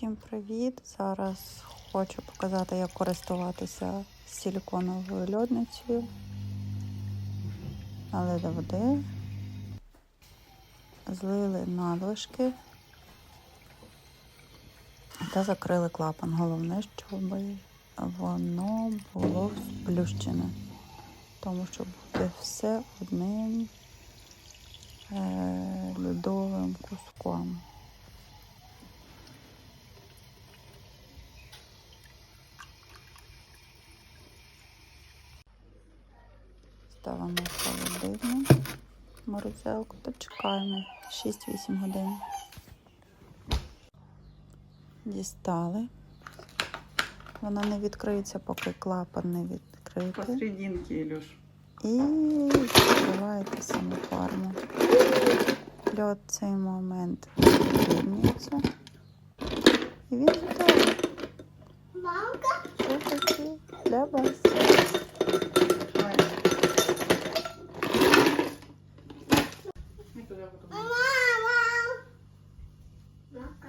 Всім привіт! Зараз хочу показати, як користуватися силіконовою льодницею. Налили води, злили надлишки та закрили клапан. Головне, щоб воно було сплющене, тому що буде все одним е, льодовим куском. Ставимо в холодильник морозилку та чекаємо 6-8 годин. Дістали. Вона не відкриється, поки клапан не відкритий. Посерединке, Илюш. І закриваєте саму форму. Льод в цей момент відрівнюється. І він готовий. Мамка, Що таке для вас? Туда мама. Мамка.